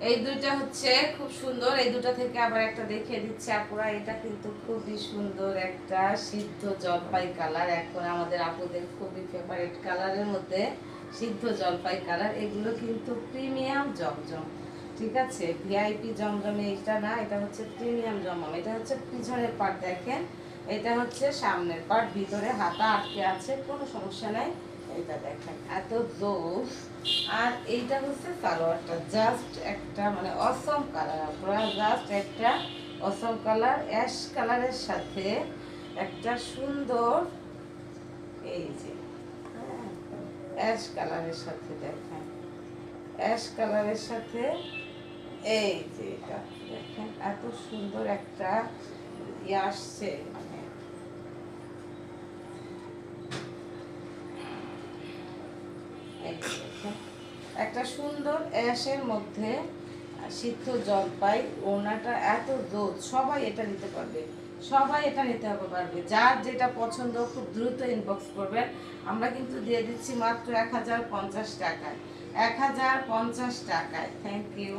এই দুইটা হচ্ছে খুব সুন্দর। এই দুটো থেকে আবার একটা দেখিয়ে দিচ্ছে আপুরা। এটা কিন্তু খুবই সুন্দর একটা সিদ্ধ জলপাই কালার। এখন আমাদের আপুদের খুবই ফেভারিট কালারের মধ্যে সিদ্ধ জলপাই কালার। এগুলো কিন্তু প্রিমিয়াম জমজম। ঠিক আছে? ভিআইপি জমজমে এটা না, এটা হচ্ছে প্রিমিয়াম জমজম। এটা হচ্ছে পিছনের পার্ট দেখেন। এটা হচ্ছে সামনের পার্ট ভিতরে হাতা আটকে আছে, কোনো সমস্যা নাই। এত মানে সুন্দর, এই যে অ্যাশ কালারের সাথে দেখেন অ্যাশ কালারের সাথে, এই যে এটা দেখেন, এত সুন্দর একটা ইয়ে আসছে মানে এই যে দেখেন, একটা সুন্দর অ্যাশের মধ্যে সিদ্ধ জলপাই ওনাটা এত রোদ সবাই এটা নিতে পারবে। সবাই এটা নিতে হবে পারবে। যার যেটা পছন্দ, খুব দ্রুত ইনবক্স করবেন আমরা কিন্তু দিয়ে দিচ্ছি মাত্র এক হাজার পঞ্চাশ টাকায়। এক হাজার পঞ্চাশ টাকায়। Thank you